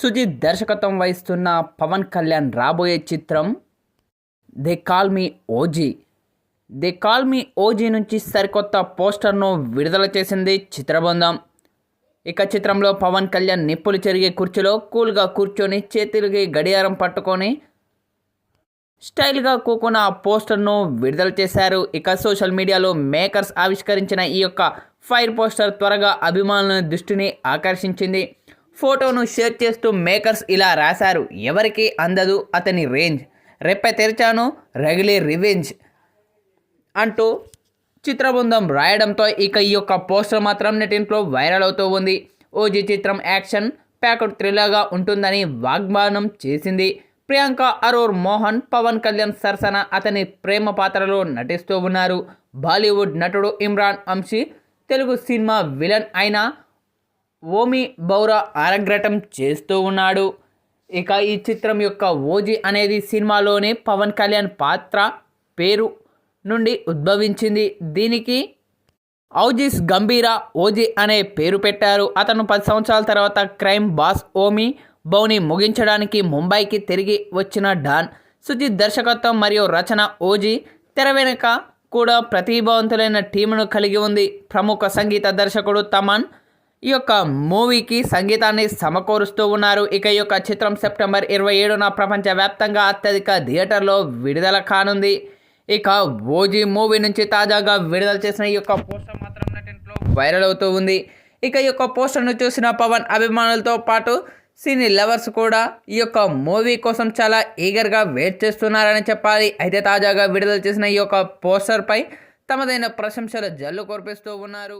సుజిత్ దర్శకత్వం వహిస్తున్న పవన్ కళ్యాణ్ రాబోయే చిత్రం they call me OG. They call me OG నుంచి సరికొత్త పోస్టర్ను విడుదల చేసింది చిత్రబృందం. ఇక చిత్రంలో పవన్ కళ్యాణ్ నిప్పులు చెరిగే కుర్చీలో కూల్గా కూర్చొని చేతులకి గడియారం పట్టుకొని స్టైల్గా కూకున్న ఆ పోస్టర్ను విడుదల చేశారు. ఇక సోషల్ మీడియాలో మేకర్స్ ఆవిష్కరించిన ఈ యొక్క ఫైర్ పోస్టర్ త్వరగా అభిమానుల దృష్టిని ఆకర్షించింది. ఫోటోను షేర్ చేస్తూ మేకర్స్ ఇలా రాశారు. ఎవరికి అందదు అతని రేంజ్. రెప్ప తెరిచాను రగిలే రివెంజ్ అంటూ చిత్రబృందం రాయడంతో ఇక ఈ యొక్క పోస్టర్ మాత్రం నెటింట్లో వైరల్ అవుతూ ఉంది. ఓజీ చిత్రం యాక్షన్ ప్యాకెట్ థ్రిల్లర్గా ఉంటుందని వాగ్దానం చేసింది. ప్రియాంక అరోర్ మోహన్ పవన్ కళ్యాణ్ సరసన అతని ప్రేమ పాత్రలో నటిస్తూ ఉన్నారు. బాలీవుడ్ నటుడు ఇమ్రాన్ అంశీ తెలుగు సినిమా విలన్ అయిన ఓమి బౌరా ఆరగ్రటం చేస్తూ ఉన్నాడు. ఇక ఈ చిత్రం యొక్క ఓజీ అనేది సినిమాలోనే పవన్ కళ్యాణ్ పాత్ర పేరు నుండి ఉద్భవించింది. దీనికి ఔజిస్ గంభీరా ఓజీ అనే పేరు పెట్టారు. అతను పది సంవత్సరాల తర్వాత క్రైమ్ బాస్ ఓమి బౌని ముగించడానికి ముంబైకి తిరిగి వచ్చిన డాన్ సుజిత్ దర్శకత్వం మరియు రచన ఓజీ తెర వెనుక కూడా ప్రతిభావంతులైన టీమును కలిగి ఉంది. ప్రముఖ సంగీత దర్శకుడు తమన్ ఈ యొక్క మూవీకి సంగీతాన్ని సమకూరుస్తూ ఉన్నారు. ఇక ఈ యొక్క చిత్రం సెప్టెంబర్ ఇరవై ఏడున ప్రపంచవ్యాప్తంగా అత్యధిక థియేటర్లో విడుదల కానుంది. ఇక ఓజీ మూవీ నుంచి తాజాగా విడుదల చేసిన ఈ యొక్క పోస్టర్ మాత్రం నెట్లో వైరల్ అవుతూ ఉంది. ఇక ఈ యొక్క పోస్టర్ను చూసిన పవన్ అభిమానులతో పాటు సినీ లవర్స్ కూడా ఈ యొక్క మూవీ కోసం చాలా ఈగర్గా వెయిట్ చేస్తున్నారని చెప్పాలి. అయితే తాజాగా విడుదల చేసిన ఈ యొక్క పోస్టర్పై తమదైన ప్రశంసలు జల్లు కురిపిస్తూ ఉన్నారు.